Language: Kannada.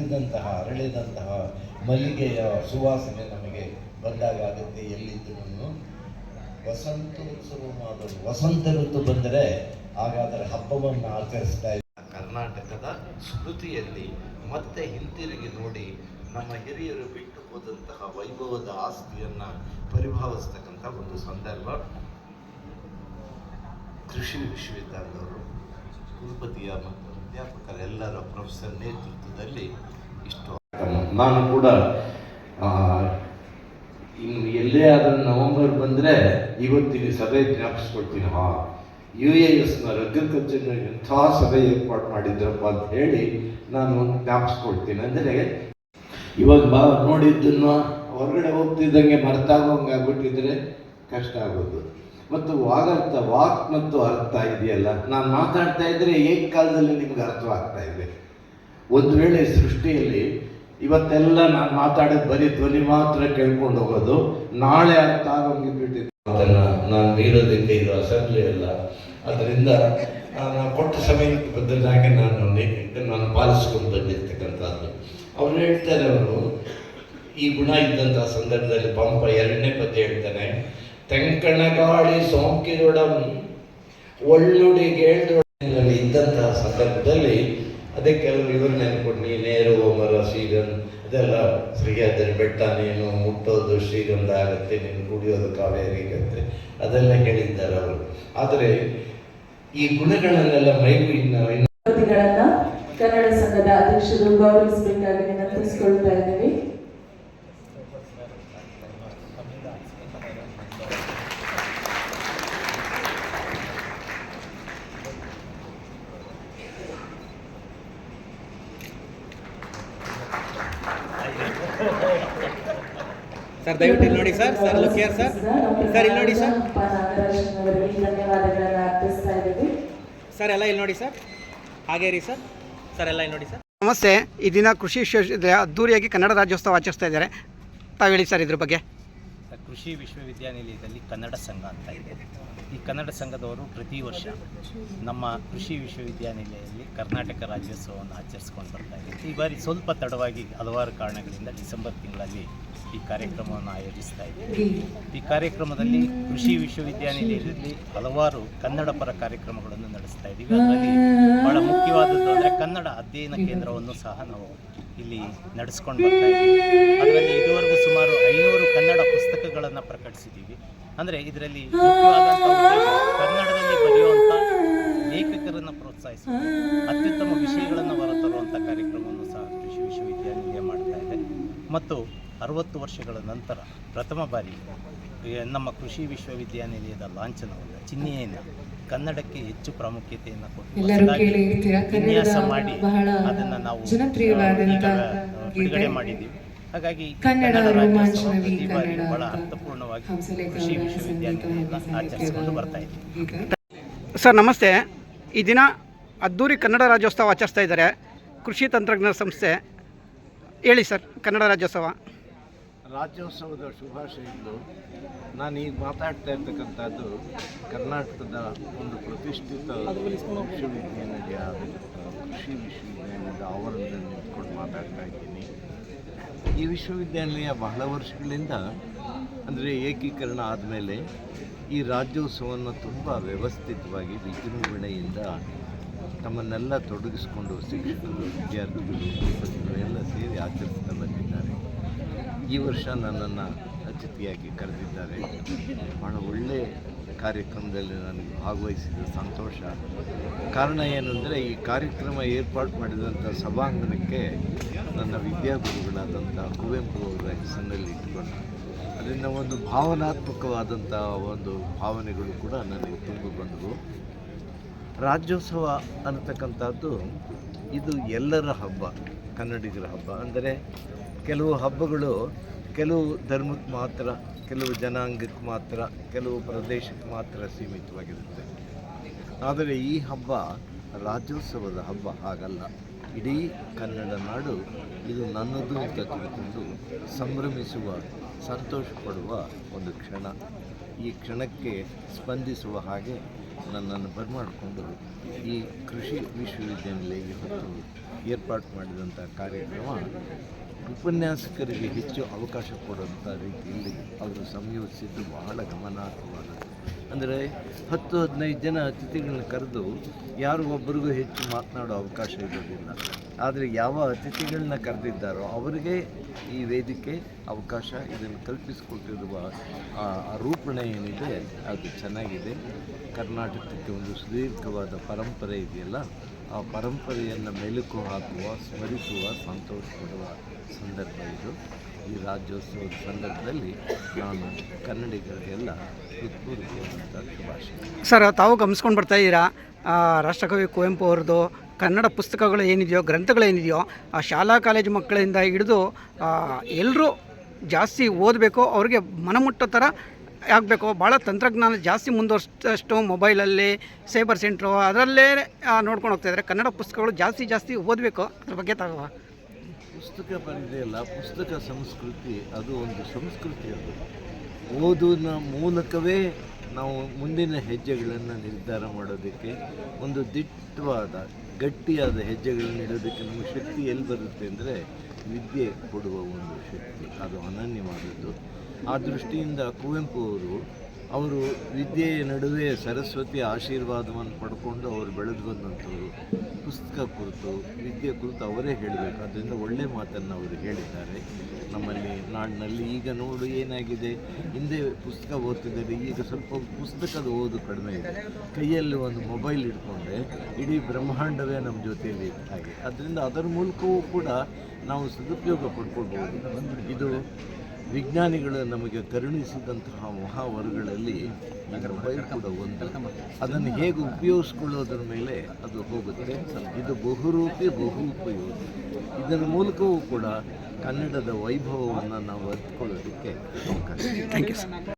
ಇದ್ದಂತಹ ಮಲ್ಲಿಗೆಯ ಸುವಾಸನೆ ನಮಗೆ ಬಂದಾಗ ಆಗುತ್ತೆ. ಎಲ್ಲಿದ್ದು ವಸಂತೋತ್ಸವ ಮಾಡೋದು ವಸಂತ ಋತು ಬಂದರೆ ಆಗ ಅದರ ಹಬ್ಬವನ್ನು ಆಚರಿಸ್ತಾ ಇದ್ದ. ಕರ್ನಾಟಕದ ಸ್ಮೃತಿಯಲ್ಲಿ ಮತ್ತೆ ಹಿಂತಿರುಗಿ ನೋಡಿ ನಮ್ಮ ಹಿರಿಯರು ಬಿಟ್ಟು ಹೋದಂತಹ ವೈಭವದ ಆಸ್ತಿಯನ್ನು ಪರಿಭಾವಿಸ್ತಕ್ಕಂಥ ಒಂದು ಸಂದರ್ಭ. ಕೃಷಿ ವಿಶ್ವವಿದ್ಯಾಲಯದವರು, ಕುಲಪತಿಯ ಮತ್ತು ಅಧ್ಯಾಪಕರೆಲ್ಲರ ಪ್ರೊಫೆಸರ್ ನೇತೃತ್ವದಲ್ಲಿ ಇಷ್ಟು ನಾನು ಕೂಡ ಇನ್ನು ಎಲ್ಲೇ ಆದರೂ ನವೆಂಬರ್ ಬಂದರೆ ಇವತ್ತಿನ ಸಭೆ ಜ್ಞಾಪಿಸ್ಕೊಡ್ತೀನಿ. ಹಾ ಯು ಎ ಎಸ್ನ ಅಗ್ರಿಕಲ್ಚರ್ನ ಎಂಥ ಸಭೆ ಏರ್ಪಾಡು ಮಾಡಿದ್ರಪ್ಪ ಅಂತ ಹೇಳಿ ನಾನು ಜ್ಞಾಪಿಸ್ಕೊಡ್ತೀನಿ. ಅಂದರೆ ಇವಾಗ ಬಾ, ನೋಡಿದ್ದನ್ನು ಹೊರಗಡೆ ಹೋಗ್ತಿದ್ದಂಗೆ ಮರ್ತಾಗೋಂಗೆ ಆಗ್ಬಿಟ್ಟಿದ್ರೆ ಕಷ್ಟ ಆಗೋದು. ಮತ್ತು ವಾಗರ್ಥ, ವಾಕ್ ಮತ್ತು ಅರ್ಥ ಇದೆಯಲ್ಲ? ನಾನು ಮಾತಾಡ್ತಾ ಇದ್ರೆ ಏಕಕಾಲದಲ್ಲಿ ನಿಮ್ಗೆ ಅರ್ಥವಾಗ್ತಾ ಇದೆ. ಒಂದು ವೇಳೆ ಸೃಷ್ಟಿಯಲ್ಲಿ ಇವತ್ತೆಲ್ಲ ನಾನು ಮಾತಾಡೋದು ಬರೀ ಧ್ವನಿ ಮಾತ್ರ ಕೇಳ್ಕೊಂಡು ಹೋಗೋದು, ನಾಳೆ ಅರ್ಥ ಆಗೋಂಗೆ ನಾನು ಮೀರೋದಕ್ಕೆ ಇದು ಅಸೆಂಬ್ಲಿ ಅಲ್ಲ. ಅದರಿಂದ ನಾನು ಕೊಟ್ಟ ಸಮಯಕ್ಕೆ ಬದಲಾಗಿ ನಾನು ನಾನು ಪಾಲಿಸ್ಕೊಂಡು ಬಂದಿರ್ತಕ್ಕಂಥದ್ದು. ಅವ್ರು ಹೇಳ್ತಾರೆ ಅವರು, ಈ ಗುಣ ಇದ್ದಂಥ ಸಂದರ್ಭದಲ್ಲಿ ಪಂಪ ಎರಡನೇ ಪದ್ಯ ಹೇಳ್ತಾನೆ ತೆಂಕಣ ಗಾಳಿ ಒಳ್ಳುಡಿ ಗೇಳ್ದೊಡಲ್ಲಿ ಇದ್ದಂತಹ ಸಂದರ್ಭದಲ್ಲಿ ಅದೇ ಕೆಲವರು ಇವರು ನೆನ್ಕೊಂಡು ನೀನೇರುವ ಮರ ಶ್ರೀಗಂಧ ಅದೆಲ್ಲ ಸರಿಯಾದರೆ ಬೆಟ್ಟ, ನೀನು ಮುಟ್ಟೋದು ಶ್ರೀಗಂಧ ಆಗುತ್ತೆ ನೀನು ಕುಡಿಯೋದು ಕಾವೇರಿ ಆಗತ್ತೆ ಅದೆಲ್ಲ ಹೇಳಿದ್ದಾರೆ ಅವರು. ಆದರೆ ಈ ಗುಣಗಳನ್ನೆಲ್ಲ ಮೈಗೂ ಇನ್ನು ಕನ್ನಡ ಸಂಘದ ಅಧ್ಯಕ್ಷರು ಗೌರವಿಸಬೇಕಾಗಿ ವಿನಂತಿಸಿಕೊಳ್ತಾ ಇದ್ದೀವಿ. ಸರ್ ದಯವಿಟ್ಟು ಇಲ್ಲಿ ನೋಡಿ sir sir look here sir sir ಇಲ್ಲಿ ನೋಡಿ ಸರ್ ಸರ್ ಎಲ್ಲ ಇಲ್ಲಿ ನೋಡಿ ಸರ್ ಹಾಗೆ ರೀ ಸರ್ ಸರ್ ಎಲ್ಲ ಇಲ್ಲಿ ನೋಡಿ ಸರ್ ನಮಸ್ತೆ. ಈ ದಿನ ಕೃಷಿ ವಿಶ್ವವಿದ್ಯಾಲಯ ಅದ್ದೂರಿಯಾಗಿ ಕನ್ನಡ ರಾಜ್ಯೋತ್ಸವ ಆಚರಿಸ್ತಾ ಇದ್ದಾರೆ. ತಾವು ಹೇಳಿ ಸರ್ ಇದ್ರ ಬಗ್ಗೆ. ಕೃಷಿ ವಿಶ್ವವಿದ್ಯಾನಿಲಯದಲ್ಲಿ ಕನ್ನಡ ಸಂಘ ಅಂತ ಇದೆ. ಈ ಕನ್ನಡ ಸಂಘದವರು ಪ್ರತಿ ವರ್ಷ ನಮ್ಮ ಕೃಷಿ ವಿಶ್ವವಿದ್ಯಾನಿಲಯದಲ್ಲಿ ಕರ್ನಾಟಕ ರಾಜ್ಯೋತ್ಸವವನ್ನು ಆಚರಿಸ್ಕೊಂಡು ಬರ್ತಾ ಇದೆ. ಈ ಬಾರಿ ಸ್ವಲ್ಪ ತಡವಾಗಿ ಹಲವಾರು ಕಾರಣಗಳಿಂದ ಡಿಸೆಂಬರ್ ತಿಂಗಳಲ್ಲಿ ಈ ಕಾರ್ಯಕ್ರಮವನ್ನು ಆಯೋಜಿಸ್ತಾ ಇದ್ದೀವಿ ಈ ಕಾರ್ಯಕ್ರಮದಲ್ಲಿ ಕೃಷಿ ವಿಶ್ವವಿದ್ಯಾನಿಲಯದಲ್ಲಿ ಹಲವಾರು ಕನ್ನಡ ಪರ ಕಾರ್ಯಕ್ರಮಗಳನ್ನು ನಡೆಸ್ತಾ ಇದ್ದೀವಿ ಅದರಲ್ಲಿ ಬಹಳ ಮುಖ್ಯವಾದದ್ದು ಅಂದರೆ ಕನ್ನಡ ಅಧ್ಯಯನ ಕೇಂದ್ರವನ್ನು ಸಹ ನಾವು ಇಲ್ಲಿ ನಡೆಸ್ಕೊಂಡು ಬರ್ತಾ ಇದ್ದೀವಿ ಅದರಲ್ಲಿ ಇದುವರೆಗೂ ಸುಮಾರು ಐನೂರು ಕನ್ನಡ ಪುಸ್ತಕಗಳನ್ನು ಪ್ರಕಟಿಸಿದ್ದೀವಿ ಅಂದರೆ ಇದರಲ್ಲಿ ಕನ್ನಡದಲ್ಲಿ ಬರೆಯುವಂಥ ಲೇಖಕರನ್ನು ಪ್ರೋತ್ಸಾಹಿಸಿ ಅತ್ಯುತ್ತಮ ವಿಷಯಗಳನ್ನು ಹೊರತರುವಂಥ ಕಾರ್ಯಕ್ರಮವನ್ನು ಸಹ ಕೃಷಿ ವಿಶ್ವವಿದ್ಯಾನಿಲಯ ಮಾಡ್ತಾ ಇದೆ. ಮತ್ತು ಅರವತ್ತು ವರ್ಷಗಳ ನಂತರ ಪ್ರಥಮ ಬಾರಿ ನಮ್ಮ ಕೃಷಿ ವಿಶ್ವವಿದ್ಯಾನಿಲಯದ ಲಾಂಛನವನ್ನು ಚಿಹ್ನೆಯನ್ನು ಕನ್ನಡಕ್ಕೆ ಹೆಚ್ಚು ಪ್ರಾಮುಖ್ಯತೆಯನ್ನು ಕೊಟ್ಟು ವಿನ್ಯಾಸ ಮಾಡಿ ಅದನ್ನು ನಾವು ಬಿಡುಗಡೆ ಮಾಡಿದ್ದೀವಿ ಹಾಗಾಗಿ ಕನ್ನಡ ರಾಜ್ಯೋತ್ಸವ ಬಾರಿ ಬಹಳ ಅರ್ಥಪೂರ್ಣವಾಗಿ ಕೃಷಿ ಅವರ ವಿಶ್ವವಿದ್ಯಾನಿಲಯದಿಂದ ಆಚರಿಸಿಕೊಂಡು ಬರ್ತಾ ಇದ್ದೀವಿ ಸರ್ ನಮಸ್ತೆ. ಈ ದಿನ ಅದ್ದೂರಿ ಕನ್ನಡ ರಾಜ್ಯೋತ್ಸವ ಆಚರಿಸ್ತಾ ಇದ್ದಾರೆ. ಕೃಷಿ ತಂತ್ರಜ್ಞಾನ ಸಂಸ್ಥೆ. ಹೇಳಿ ಸರ್ ಕನ್ನಡ ರಾಜ್ಯೋತ್ಸವ. ರಾಜ್ಯೋತ್ಸವದ ಶುಭಾಶಯಗಳು. ನಾನು ಈಗ ಮಾತಾಡ್ತಾ ಇರ್ತಕ್ಕಂಥದ್ದು ಕರ್ನಾಟಕದ ಒಂದು ಪ್ರತಿಷ್ಠಿತ ವಿಶ್ವವಿದ್ಯಾನಿಲಯ ಕೃಷಿ ವಿಶ್ವವಿದ್ಯಾನಿಲಯದ ಆವರಣದಲ್ಲಿ ನಿಂತ್ಕೊಂಡು ಮಾತಾಡ್ತಾ ಇದ್ದೀನಿ. ಈ ವಿಶ್ವವಿದ್ಯಾನಿಲಯ ಬಹಳ ವರ್ಷಗಳಿಂದ ಅಂದರೆ ಏಕೀಕರಣ ಆದಮೇಲೆ ಈ ರಾಜ್ಯೋತ್ಸವವನ್ನು ತುಂಬ ವ್ಯವಸ್ಥಿತವಾಗಿ ವಿಜೃಂಭಣೆಯಿಂದ ತಮ್ಮನ್ನೆಲ್ಲ ತೊಡಗಿಸಿಕೊಂಡು ಶಿಕ್ಷಕರು ವಿದ್ಯಾರ್ಥಿಗಳು ಕುಲಪತಿಗಳು ಎಲ್ಲ ಸೇರಿ ಆಚರಿಸ್ತಾ ಬಂದಿದ್ದಾರೆ. ಈ ವರ್ಷ ನನ್ನನ್ನು ಅತಿಥಿಯಾಗಿ ಕರೆದಿದ್ದಾರೆ. ಭಾಳ ಒಳ್ಳೆಯ ಕಾರ್ಯಕ್ರಮದಲ್ಲಿ ನನಗೆ ಭಾಗವಹಿಸಿದ ಸಂತೋಷ. ಕಾರಣ ಏನಂದರೆ, ಈ ಕಾರ್ಯಕ್ರಮ ಏರ್ಪಾಡು ಮಾಡಿದಂಥ ಸಭಾಂಗಣಕ್ಕೆ ನನ್ನ ವಿದ್ಯಾಗುರುಗಳಾದಂಥ ಕುವೆಂಪು ಅವರ ಹೆಸರಿನಲ್ಲಿ ಇಟ್ಕೊಂಡು ಅದರಿಂದ ಒಂದು ಭಾವನಾತ್ಮಕವಾದಂಥ ಒಂದು ಭಾವನೆಗಳು ಕೂಡ ನನಗೆ ತುಂಬಿ ಬಂದವು. ರಾಜ್ಯೋತ್ಸವ ಅನ್ನತಕ್ಕಂಥದ್ದು, ಇದು ಎಲ್ಲರ ಹಬ್ಬ, ಕನ್ನಡಿಗರ ಹಬ್ಬ. ಅಂದರೆ ಕೆಲವು ಹಬ್ಬಗಳು ಕೆಲವು ಧರ್ಮಕ್ಕೆ ಮಾತ್ರ, ಕೆಲವು ಜನಾಂಗಕ್ಕೆ ಮಾತ್ರ, ಕೆಲವು ಪ್ರದೇಶಕ್ಕೆ ಮಾತ್ರ ಸೀಮಿತವಾಗಿರುತ್ತೆ. ಆದರೆ ಈ ಹಬ್ಬ ರಾಜ್ಯೋತ್ಸವದ ಹಬ್ಬ ಹಾಗಲ್ಲ. ಇಡೀ ಕನ್ನಡ ನಾಡು ಇದು ನನ್ನದು ಅಂತ ತಿಳ್ಕೊಂಡು ಸಂಭ್ರಮಿಸುವ ಸಂತೋಷ ಪಡುವ ಒಂದು ಕ್ಷಣ. ಈ ಕ್ಷಣಕ್ಕೆ ಸ್ಪಂದಿಸುವ ಹಾಗೆ ನನ್ನನ್ನು ಬರಮಾಡಿಕೊಂಡು ಈ ಕೃಷಿ ವಿಶ್ವವಿದ್ಯಾನಿಲಯ ಹೊತ್ತು ಏರ್ಪಾಡು ಮಾಡಿದಂಥ ಕಾರ್ಯಕ್ರಮ ಉಪನ್ಯಾಸಕರಿಗೆ ಹೆಚ್ಚು ಅವಕಾಶ ಕೊಡುವಂಥ ರೀತಿಯಲ್ಲಿ ಅವರು ಸಂಯೋಜಿಸಿದ್ದು ಬಹಳ ಗಮನಾರ್ಹವಾದದ್ದು ಅಂದರೆ ಹತ್ತು, ಹದಿನೈದು ಜನ ಅತಿಥಿಗಳನ್ನ ಕರೆದು ಯಾರು ಒಬ್ಬರಿಗೂ ಹೆಚ್ಚು ಮಾತನಾಡೋ ಅವಕಾಶ ಇರೋದಿಲ್ಲ ಆದರೆ ಯಾವ ಅತಿಥಿಗಳನ್ನ ಕರೆದಿದ್ದಾರೋ ಅವರಿಗೆ ಈ ವೇದಿಕೆ ಅವಕಾಶ ಇದನ್ನು ಕಲ್ಪಿಸಿಕೊಟ್ಟಿರುವ ಆ ರೂಪಣೆ ಏನಿದೆ, ಅದು ಚೆನ್ನಾಗಿದೆ. ಕರ್ನಾಟಕಕ್ಕೆ ಒಂದು ಸುದೀರ್ಘವಾದ ಪರಂಪರೆ ಇದೆಯಲ್ಲ ಆ ಪರಂಪರೆಯನ್ನು ಮೆಲುಕು ಹಾಕುವ, ಸ್ಮರಿಸುವ ಸಂತೋಷ ಸಂದರ್ಭ ಇದು. ಈ ರಾಜ್ಯೋತ್ಸವದ ಸಂದರ್ಭದಲ್ಲಿ ನಾನು ಕನ್ನಡಿಗರಿಗೆಲ್ಲ ಹೃತ್ಪೂರ್ವಕವಾದಂಥ ಶುಭಾಶಯ. ಸರ್, ತಾವು ಗಮನಿಸ್ಕೊಂಡು ಬರ್ತಾ ಇದ್ದೀರಾ? ರಾಷ್ಟ್ರಕವಿ ಕುವೆಂಪು ಅವ್ರದ್ದು ಕನ್ನಡ ಪುಸ್ತಕಗಳು ಏನಿದೆಯೋ, ಗ್ರಂಥಗಳೇನಿದೆಯೋ, ಆ ಶಾಲಾ ಕಾಲೇಜು ಮಕ್ಕಳಿಂದ ಹಿಡಿದು ಎಲ್ಲರೂ ಜಾಸ್ತಿ ಓದಬೇಕು, ಅವ್ರಿಗೆ ಮನಮುಟ್ಟೋ ಥರ ಆಗಬೇಕು. ಭಾಳ ತಂತ್ರಜ್ಞಾನ ಜಾಸ್ತಿ ಮುಂದುವರ್ಸಷ್ಟು ಮೊಬೈಲಲ್ಲಿ, ಸೈಬರ್ ಸೆಂಟ್ರು, ಅದರಲ್ಲೇ ನೋಡ್ಕೊಂಡು ಹೋಗ್ತಾ ಇದ್ದಾರೆ. ಕನ್ನಡ ಪುಸ್ತಕಗಳು ಜಾಸ್ತಿ ಜಾಸ್ತಿ ಓದಬೇಕು. ಅದ್ರ ಬಗ್ಗೆ ತಗೋ ಪುಸ್ತಕ ಬರೆದಿದೆಯಲ್ಲ ಪುಸ್ತಕ ಸಂಸ್ಕೃತಿ, ಅದು ಒಂದು ಸಂಸ್ಕೃತಿ ಅದು. ಓದಿನ ಮೂಲಕವೇ ನಾವು ಮುಂದಿನ ಹೆಜ್ಜೆಗಳನ್ನು ನಿರ್ಧಾರ ಮಾಡೋದಕ್ಕೆ ಒಂದು ದಿಟ್ಟವಾದ, ಗಟ್ಟಿಯಾದ ಹೆಜ್ಜೆಗಳನ್ನು ಇಡೋದಕ್ಕೆ ನಮಗೆ ಶಕ್ತಿ ಎಲ್ಲಿ ಬರುತ್ತೆ ಅಂದರೆ ವಿದ್ಯೆ ಕೊಡುವ ಒಂದು ಶಕ್ತಿ, ಅದು ಅನನ್ಯವಾದದ್ದು. ಆ ದೃಷ್ಟಿಯಿಂದ ಕುವೆಂಪು ಅವರು ಅವರು ವಿದ್ಯೆಯ ನಡುವೆ ಸರಸ್ವತಿ ಆಶೀರ್ವಾದವನ್ನು ಪಡ್ಕೊಂಡು ಅವರು ಬೆಳೆದು ಬಂದಂಥವ್ರು, ಪುಸ್ತಕ ಕುರಿತು, ವಿದ್ಯೆ ಕುರಿತು ಅವರೇ ಹೇಳಬೇಕು. ಅದರಿಂದ ಒಳ್ಳೆ ಮಾತನ್ನು ಅವರು ಹೇಳಿದ್ದಾರೆ. ನಮ್ಮಲ್ಲಿ, ನಾಡಿನಲ್ಲಿ ಈಗ ನೋಡು ಏನಾಗಿದೆ. ಹಿಂದೆ ಪುಸ್ತಕ ಓದ್ತಿದ್ದಾರೆ ಈಗ ಸ್ವಲ್ಪ ಪುಸ್ತಕದ ಓದು ಕಡಿಮೆ ಇದೆ. ಕೈಯಲ್ಲಿ ಒಂದು ಮೊಬೈಲ್ ಇಟ್ಕೊಂಡ್ರೆ ಇಡೀ ಬ್ರಹ್ಮಾಂಡವೇ ನಮ್ಮ ಜೊತೆಯಲ್ಲಿ ಹಾಗೆ. ಅದರಿಂದ ಅದರ ಮೂಲಕವೂ ಕೂಡ ನಾವು ಸದುಪಯೋಗ ಪಡ್ಕೊಳ್ಬೋದು. ಇದು ವಿಜ್ಞಾನಿಗಳು ನಮಗೆ ಕರುಣಿಸಿದಂತಹ ಮಹಾವರಗಳಲ್ಲಿ ಇದರ ಮೊಬೈಲ್ ಕೂಡ ಒಂದು. ಅದನ್ನು ಹೇಗೆ ಉಪಯೋಗಿಸ್ಕೊಳ್ಳೋದ್ರ ಮೇಲೆ ಅದು ಹೋಗುತ್ತೆ. ಇದು ಬಹುರೂಪಿ ಬಹು ಉಪಯೋಗಿ ಇದರ ಮೂಲಕವೂ ಕೂಡ ಕನ್ನಡದ ವೈಭವವನ್ನು ನಾವು ಅರಿತುಕೊಳ್ಳೋದಕ್ಕೆ ಅವಕಾಶ. Thank you sir